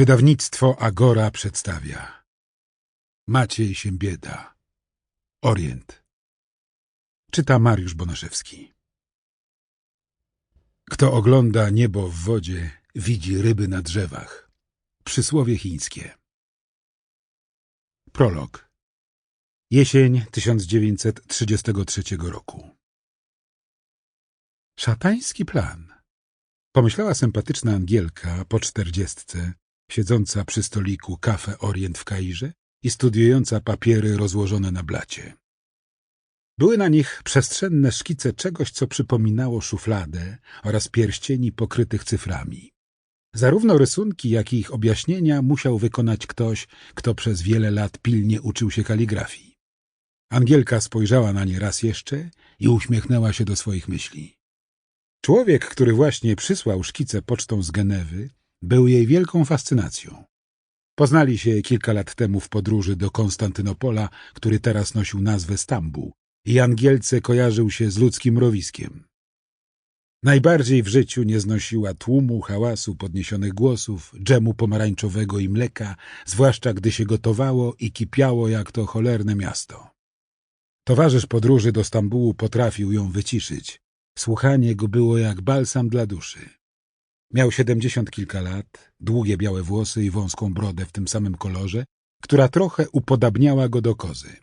Wydawnictwo Agora przedstawia. Maciej Siembieda. Orient. Czyta Mariusz Bonaszewski Kto ogląda niebo w wodzie, widzi ryby na drzewach. Przysłowie chińskie. Prolog. Jesień 1933 roku. Szatański plan. Pomyślała sympatyczna Angielka po czterdziestce, siedząca przy stoliku Cafe Orient w Kairze i studiująca papiery rozłożone na blacie. Były na nich przestrzenne szkice czegoś, co przypominało szufladę oraz pierścieni pokrytych cyframi. Zarówno rysunki, jak i ich objaśnienia musiał wykonać ktoś, kto przez wiele lat pilnie uczył się kaligrafii. Angielka spojrzała na nie raz jeszcze i uśmiechnęła się do swoich myśli. Człowiek, który właśnie przysłał szkice pocztą z Genewy, był jej wielką fascynacją. Poznali się kilka lat temu w podróży do Konstantynopola, który teraz nosił nazwę Stambuł i Angielce kojarzył się z ludzkim mrowiskiem. Najbardziej w życiu nie znosiła tłumu, hałasu, podniesionych głosów, dżemu pomarańczowego i mleka, zwłaszcza gdy się gotowało i kipiało jak to cholerne miasto. Towarzysz podróży do Stambułu potrafił ją wyciszyć. Słuchanie go było jak balsam dla duszy. Miał siedemdziesiąt kilka lat, długie białe włosy i wąską brodę w tym samym kolorze, która trochę upodabniała go do kozy.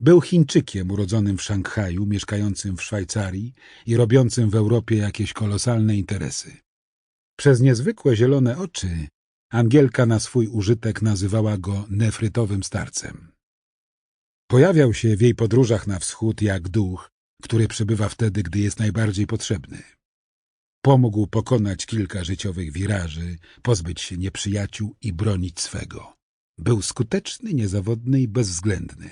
Był Chińczykiem urodzonym w Szanghaju, mieszkającym w Szwajcarii i robiącym w Europie jakieś kolosalne interesy. Przez niezwykłe zielone oczy Angielka na swój użytek nazywała go nefrytowym starcem. Pojawiał się w jej podróżach na wschód jak duch, który przybywa wtedy, gdy jest najbardziej potrzebny. Pomógł pokonać kilka życiowych wiraży, pozbyć się nieprzyjaciół i bronić swego. Był skuteczny, niezawodny i bezwzględny.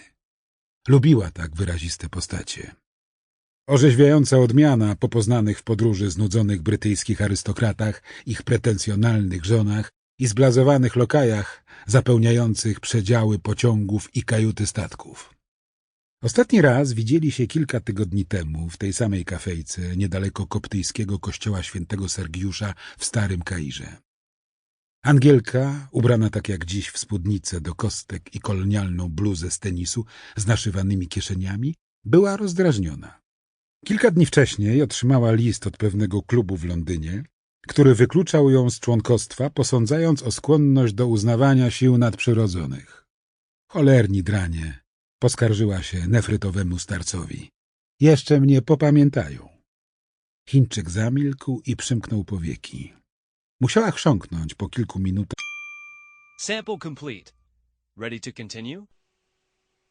Lubiła tak wyraziste postacie. Orzeźwiająca odmiana po poznanych w podróży znudzonych brytyjskich arystokratach, ich pretensjonalnych żonach i zblazowanych lokajach zapełniających przedziały pociągów i kajuty statków. Ostatni raz widzieli się kilka tygodni temu w tej samej kafejce niedaleko koptyjskiego kościoła świętego Sergiusza w Starym Kairze. Angielka, ubrana tak jak dziś w spódnicę do kostek i kolonialną bluzę z tenisu z naszywanymi kieszeniami, była rozdrażniona. Kilka dni wcześniej otrzymała list od pewnego klubu w Londynie, który wykluczał ją z członkostwa, posądzając o skłonność do uznawania sił nadprzyrodzonych. Cholerni dranie, poskarżyła się nefrytowemu starcowi. Jeszcze mnie popamiętają. Chińczyk zamilkł i przymknął powieki. Musiała chrząknąć po kilku minutach. Sample complete. Ready to continue?